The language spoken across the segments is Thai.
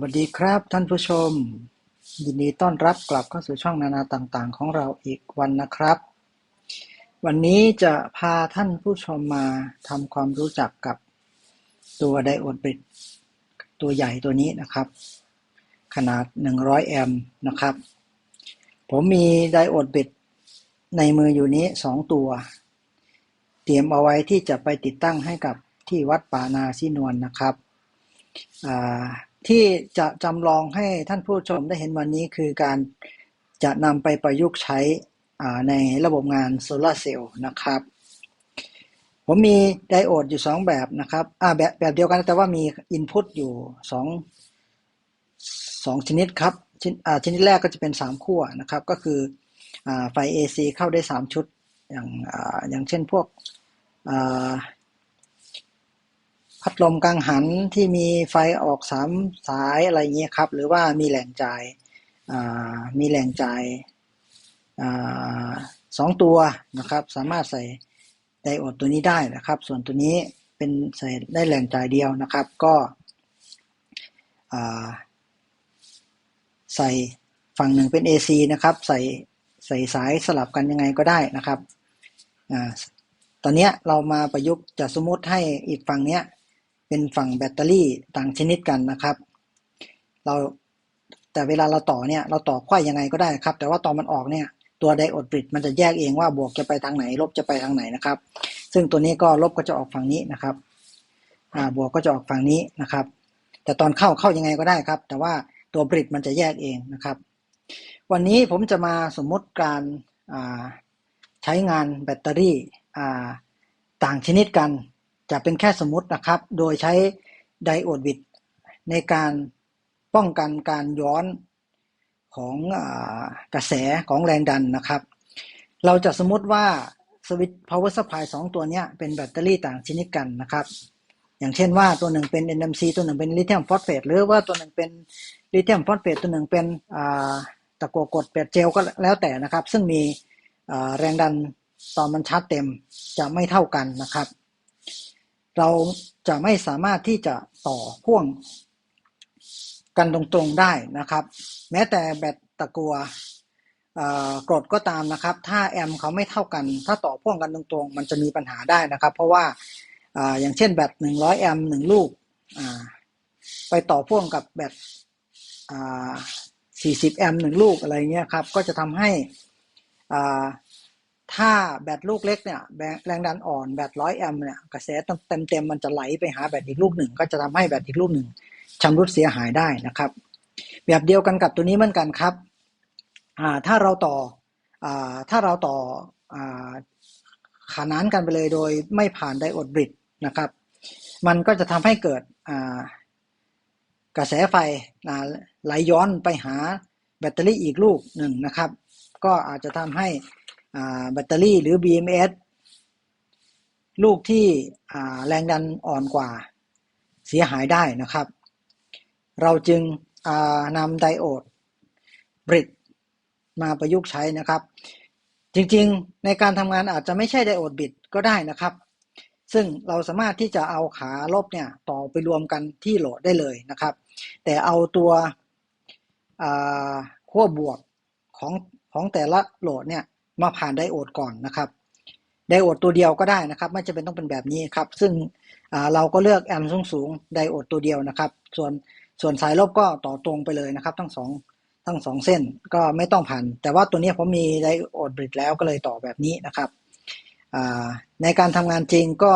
วัสดีครับท่านผู้ชม ยินดีต้อนรับกลับเข้าสู่ช่องนานาต่างๆ ของเราอีกวันนะครับ วันนี้จะพาท่านผู้ชมมาทำความรู้จักกับตัวไดโอดบริดตัวใหญ่ตัวนี้นะครับ ขนาด 100 แอมป์นะครับ ผมมีไดโอดบริดในมืออยู่นี้ 2 ตัว เตรียมเอาไว้ที่จะไปติดตั้งให้กับที่วัดป่านาซีนวลนะครับอ่า ที่จะจำลองให้ท่านผู้ชมได้เห็นวันนี้คือการจะนำไปประยุกต์ใช้ในระบบงานโซลาเซลล์นะครับ ผมมีไดโอดอยู่ 2 แบบนะครับแบบแบบเดียวกันแต่ว่ามีอินพุตอยู่ 2 2 ชนิดครับชชนิดแรกก็จะเป็น 3 ขั้วนะครับ ก็คืออไฟ AC เข้าได้ 3 ชุด อย่างอย่างเช่นพวก พัดลมกังหันที่มีไฟออกสามสายอะไรเงี้ยครับ หรือว่ามีแหล่งจ่ายมีแหล่งจ่ายสองตัวนะครับ สามารถใส่ไดโอดตัวนี้ได้นะครับ ส่วนตัวนี้เป็นใส่ได้แหล่งจ่ายเดียวนะครับ ก็ใส่ฝั่งหนึ่งเป็น AC นะครับ ใส่ใส่สายสลับกันยังไงก็ได้นะครับอตอนนี้เรามาประยุกต์จะสมมติให้อีกฝั่งเนี้ย เป็นฝั่งแบตเตอรี่ต่างชนิดกันนะครับ เราแต่เวลาเราต่อเนี่ยเราต่อควายยังไงก็ได้ครับ แต่ว่าตอนมันออกเนี่ยตัวไดโอดบริดมันจะแยกเองว่าบวกจะไปทางไหน ลบจะไปทางไหนนะครับ ซึ่งตัวนี้ก็ลบก็จะออกฝั่งนี้นะครับอ่าบวกก็จะออกฝั่งนี้นะครับ แต่ตอนเข้าเข้ายังไงก็ได้ครับ แต่ว่าตัวบริดมันจะแยกเองนะครับ วันนี้ผมจะมาสมมติการใช้งานแบตเตอรี่ต่างชนิดกัน จะเป็นแค่สมมตินะครับ โดยใช้ไดโอดวิดในการป้องกันการย้อนของอกระแสของแรงดันนะครับ เราจะสมมติว่าสวิตช์ power supply 2 ตัวนี้เป็นแบตเตอรี่ต่างชนิดกันนะครับ อย่างเช่นว่าตัวหนึ่งเป็น NMC ตัวหนึ่งเป็นลิเธียมฟอสเฟตหรือว่าตัวหนึ่งเป็นลิเธียมฟอสเฟตตัวหนึ่งเป็นตะกัวกดเปียเจลก็แล้วแต่นะครับ ซึ่งมีแรงดันตอนมันชาร์จเต็มจะไม่เท่ากันนะครับ เราจะไม่สามารถที่จะต่อพ่วงกันตรงๆได้นะครับ แม้แต่แบตตะกัวกรดก็ตามนะครับ ถ้าแอมเขาไม่เท่ากัน ถ้าต่อพ่วงกันตรงๆ มันจะมีปัญหาได้นะครับ เพราะว่าอย่างเช่นแบต100 แอมหนึ่งลูกไปต่อพ่วงกับแบต40 แอมหนึ่งลูกอะไรเงี้ยครับ ก็จะทำให้ ถ้าแบตลูกเล็กเนี่ยแรงดันอ่อนแบตร้อยแอมป์เนี่ยกระแสเต็มเต็มมันจะไหลไปหาแบตอีกลูกหนึ่ง ก็จะทำให้แบตอีกลูกหนึ่งชำรุดเสียหายได้นะครับ แบบเดียวกันกับตัวนี้เหมือนกันครับถ้าเราต่ออถ้าเราต่ออขานานกันไปเลยโดยไม่ผ่านไดโอดบริดนะครับ มันก็จะทำให้เกิดกระแสไฟไหลย้อนไปหาแบตเตอรี่อีกลูกหนึ่งนะครับ ก็อาจจะทำให้ แบตเตอรี่หรือ BMS ลูกที่แรงดันอ่อนกว่าเสียหายได้นะครับ เราจึงนำไดโอดบริดมาประยุกต์ใช้นะครับ จริงๆในการทำงานอาจจะไม่ใช่ไดโอดบิดก็ได้นะครับ ซึ่งเราสามารถที่จะเอาขาลบเนี่ยต่อไปรวมกันที่โหลดได้เลยนะครับ แต่เอาตัวขั้วบวกของของแต่ละโหลดเนี่ย มาผ่านไดโอดก่อนนะครับ ไดโอดตัวเดียวก็ได้นะครับ ไม่จำเป็นต้องเป็นแบบนี้ครับ ซึ่งเราก็เลือกแอมสูงสูงไดโอดตัวเดียวนะครับ ส่วนส่วนสายลบก็ต่อตรงไปเลยนะครับ ทั้งสองทั้งสองเส้นก็ไม่ต้องผ่าน แต่ว่าตัวนี้ผมมีไดโอดบริดแล้วก็เลยต่อแบบนี้นะครับ ในการทำงานจริงก็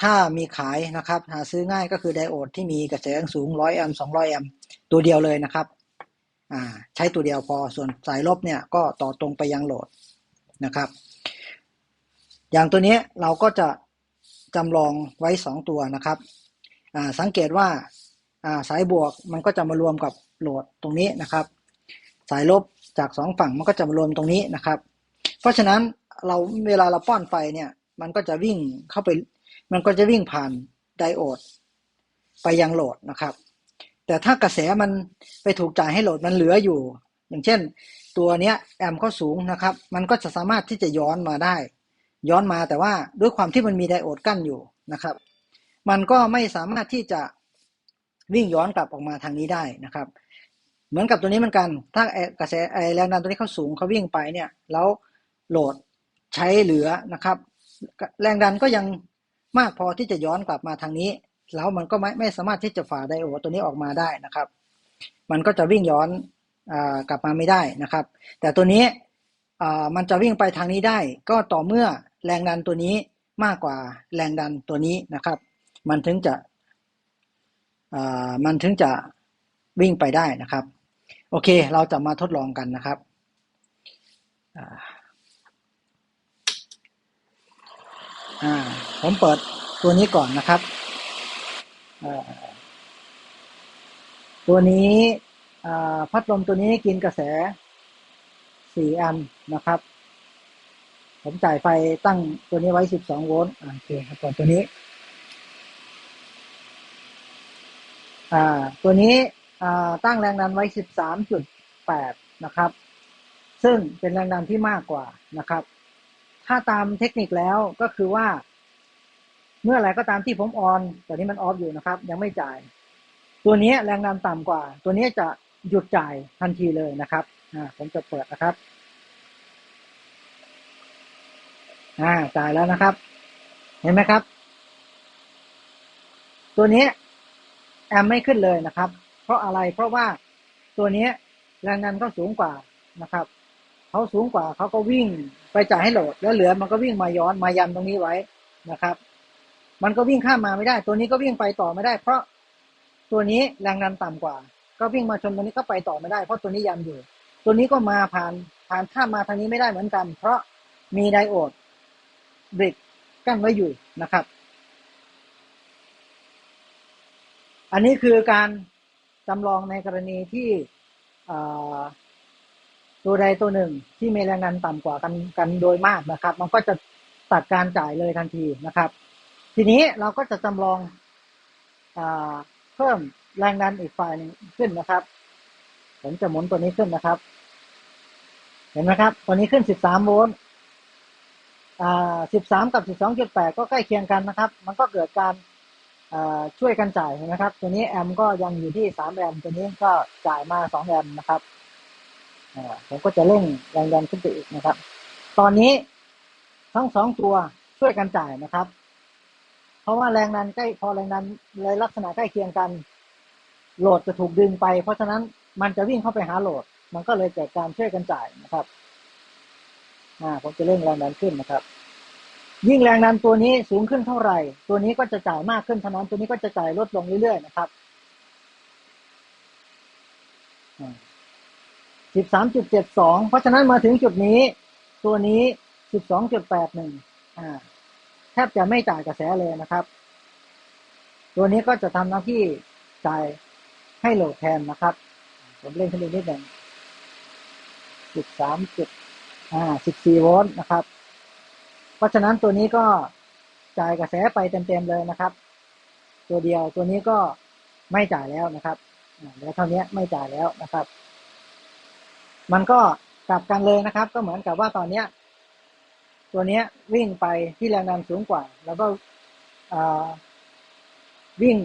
ถ้ามีขายนะครับ หาซื้อง่ายก็คือไดโอดที่มีกระแสสูง 100 แอมป์200 แอมป์ตัวเดียวเลยนะครับ ใช้ตัวเดียวพอส่วนสายลบเนี่ยก็ต่อตรงไปยังโหลดนะครับ อย่างตัวนี้เราก็จะจำลองไว้ 2 ตัวนะครับสังเกตว่าสายบวกมันก็จะมารวมกับโหลดตรงนี้นะครับ สายลบจาก 2 ฝั่งมันก็จะมารวมตรงนี้นะครับ เพราะฉะนั้นเราเวลาเราป้อนไฟเนี่ยมันก็จะวิ่งเข้าไป มันก็จะวิ่งผ่านไดโอดไปยังโหลดนะครับ แต่ถ้ากระแสมันไปถูกจ่ายให้โหลดมันเหลืออยู่ อย่างเช่น ตัวเนี้ยแอมเขาสูงนะครับ มันก็จะสามารถที่จะย้อนมาได้ ย้อนมาแต่ว่าด้วยความที่มันมีไดโอดกั้นอยู่นะครับ มันก็ไม่สามารถที่จะวิ่งย้อนกลับออกมาทางนี้ได้นะครับ เหมือนกับตัวนี้เหมือนกัน ถ้ากระแสไอแรงดันตัวนี้เขาสูงเขาวิ่งไปเนี่ยแล้วโหลดใช้เหลือนะครับ แรงดันก็ยังมากพอที่จะย้อนกลับมาทางนี้ แล้วมันก็ไม่ไม่สามารถที่จะฝ่าไดโอดตัวนี้ออกมาได้นะครับ มันก็จะวิ่งย้อนอกลับมาไม่ได้นะครับ แต่ตัวนี้มันจะวิ่งไปทางนี้ได้ ก็ต่อเมื่อแรงดันตัวนี้มากกว่าแรงดันตัวนี้นะครับ มันถึงจะมันถึงจะวิ่งไปได้นะครับ โอเค เราจะมาทดลองกันนะครับผมเปิดตัวนี้ก่อนนะครับ ตัวนี้พัดลมตัวนี้กินกระแส4แอมป์นะครับ ผมจ่ายไฟตั้งตัวนี้ไว้12โวลต์อ่าโอเคครับก่อนตัวนี้ อ่า ตัวนี้ตั้งแรงดันไว้13.8นะครับ ซึ่งเป็นแรงดันที่มากกว่านะครับ ถ้าตามเทคนิคแล้วก็คือว่า เมื่อไรก็ตามที่ผมออนแต่นี้มันออฟอยู่นะครับ ยังไม่จ่าย ตัวนี้แรงดันต่ำกว่า ตัวนี้จะหยุดจ่ายทันทีเลยนะครับอ่าผมจะเปิดนะครับอ่าจ่ายแล้วนะครับ เห็นไหมครับ ตัวนี้แอมไม่ขึ้นเลยนะครับ เพราะอะไรเพราะว่าตัวนี้แรงดันก็สูงกว่านะครับเขาสูงกว่าเขาก็วิ่งไปจ่ายให้โหลด แล้วเหลือมันก็วิ่งมาย้อนมายันตรงนี้ไว้นะครับ มันก็วิ่งข้ามมาไม่ได้ ตัวนี้ก็วิ่งไปต่อไม่ได้ เพราะตัวนี้แรงดันต่ำกว่า ก็วิ่งมาชนตัวนี้ก็ไปต่อไม่ได้ เพราะตัวนี้ยันอยู่ ตัวนี้ก็มาผ่านผ่านข้ามมาทางนี้ไม่ได้เหมือนกัน เพราะมีไดโอดบรกกั้นไว้อยู่นะครับ อันนี้คือการจำลองในกรณีที่ตัวใดตัวหนึ่งที่มีแรงดันต่ำกว่ากันกันโดยมากนะครับ มันก็จะตัดการจ่ายเลยทันทีนะครับ ทีนี้เราก็จะจำลองอเพิ่มแรงดันอีกฝ่ายหนึ่งขึ้นนะครับ ผมจะหมุนตัวนี้ขึ้นนะครับ เห็นไหมครับ ตัวนี้ขึ้น 13 โวลต์อ่า13 กับ 12.8 ก็ใกล้เคียงกันนะครับ มันก็เกิดการช่วยกันจ่ายเห็นไหมครับ ตัวนี้แอมก็ยังอยู่ที่ 3 แอมตัวนี้ก็จ่ายมา 2 แอมนะครับผมก็จะเร่งแรงดันขึ้นไปอีกนะครับ ตอนนี้ทั้งสองตัวช่วยกันจ่ายนะครับ เพราะว่าแรงดันใกล้พอแรงดันในลักษณะใกล้เคียงกัน โหลดจะถูกดึงไป เพราะฉะนั้นมันจะวิ่งเข้าไปหาโหลด มันก็เลยเกิดการช่วยกันจ่ายนะครับอ่าผมจะเร่งแรงดันขึ้นนะครับ ยิ่งแรงดันตัวนี้สูงขึ้นเท่าไหร่ ตัวนี้ก็จะจ่ายมากขึ้นเท่านั้นตัวนี้ก็จะจ่ายลดลงเรื่อยๆนะครับสิบสามจุดเจ็ดสองเพราะฉะนั้นมาถึงจุดนี้ ตัวนี้สิบสองจุดแปดหนึ่งอ่า ทบจะไม่จ่ายกระแสเลยนะครับ ตัวนี้ก็จะทำหน้าที่จ่ายให้โหลดแทนนะครับ ผมเล่นขึ้นนิดหนึ่งสิบสามจุดอ่าสิบสี่โวลต์นะครับ เพราะฉะนั้นตัวนี้ก็จ่ายกระแสไปเต็มๆเลยนะครับ ตัวเดียวตัวนี้ก็ไม่จ่ายแล้วนะครับเหลือเท่านี้ไม่จ่ายแล้วนะครับ มันก็กลับกันเลยนะครับ ก็เหมือนกับว่าตอนเนี้ย ตัวเนี้ยวิ่งไปที่แรงดันสูงกว่า แล้วก็วิ่ง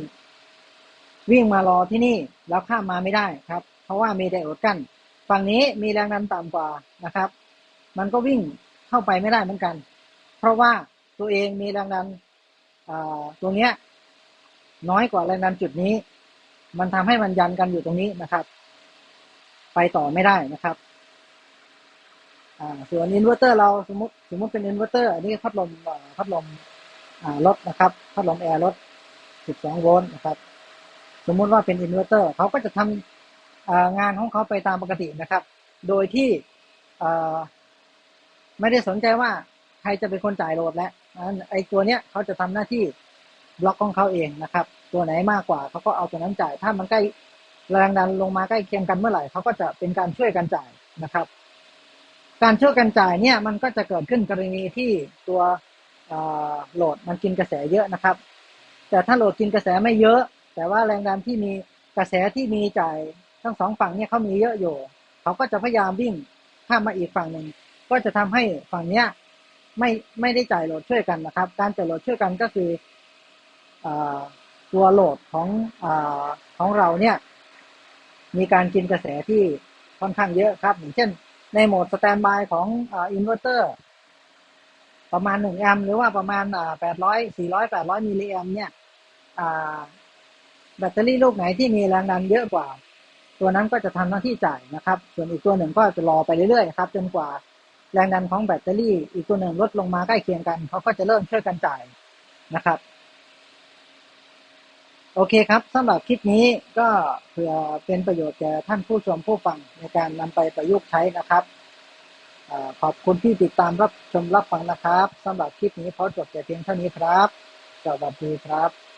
วิ่งมารอที่นี่แล้วข้ามมาไม่ได้ครับ เพราะว่ามีไดโอดกั้นฝั่งนี้มีแรงดันต่ำกว่านะครับ มันก็วิ่งเข้าไปไม่ได้เหมือนกัน เพราะว่าตัวเองมีแรงดันตัวเนี้ยน้อยกว่าแรงดันจุดนี้ มันทำให้มันยันกันอยู่ตรงนี้นะครับ ไปต่อไม่ได้นะครับ ส่วนอินเวอร์เตอร์เราสมมติสมมติเป็นอินเวอร์เตอร์อันนี้พัดลมพัดลมรถนะครับพัดลมแอร์รถ 12 โวลต์นะครับ สมมุติว่าเป็นอินเวอร์เตอร์เขาก็จะทำงานของเขาไปตามปกตินะครับ โดยที่ไม่ได้สนใจว่าใครจะเป็นคนจ่ายโหลดแล้วไอ้ตัวเนี้ยเขาจะทำหน้าที่บล็อกของเขาเองนะครับ ตัวไหนมากกว่าเขาก็เอาตัวนั้นจ่าย ถ้ามันใกล้แรงดันลงมาใกล้เคียงกันเมื่อไหร่เขาก็จะเป็นการช่วยกันจ่ายนะครับ การช่วยกันจ่ายเนี่ยมันก็จะเกิดขึ้นกรณีที่ตัวโหลดมันกินกระแสเยอะนะครับ แต่ถ้าโหลดกินกระแสไม่เยอะ แต่ว่าแรงดันที่มีกระแสที่มีจ่ายทั้งสองฝั่งเนี่ยเขามีเยอะอยู่ เขาก็จะพยายามวิ่งข้ามมาอีกฝั่งหนึ่งก็จะทำให้ฝั่งเนี้ยไม่ไม่ได้จ่ายโหลดช่วยกันนะครับ การจ่ายโหลดช่วยกันก็คืออตัวโหลดของอของเราเนี่ยมีการกินกระแสที่ค่อนข้างเยอะครับอย่างเช่น ในโหมดสแตนบายของอินเวอร์เตอร์ ประมาณ 1 แอมป์หรือว่าประมาณ 800 400 800 มิลลิแอมป์เนี่ยแบตเตอรี่ลูกไหนที่มีแรงดันเยอะกว่า ตัวนั้นก็จะทำหน้าที่จ่ายนะครับ ส่วนอีกตัวหนึ่งก็จะรอไปเรื่อยๆครับจนกว่าแรงดันของแบตเตอรี่ อีกตัวหนึ่งลดลงมาใกล้เคียงกันเขาก็จะเริ่มช่วยกันจ่ายนะครับ โอเคครับสำหรับคลิปนี้ก็เพื่อเป็นประโยชน์แก่ท่านผู้ชมผู้ฟังในการนำไปประยุกต์ใช้นะครับอขอบคุณที่ติดตามรับชมรับฟังนะครับสำหรับคลิปนี้พอจบแต่เพียงเท่านี้ครับสวัสดีครับ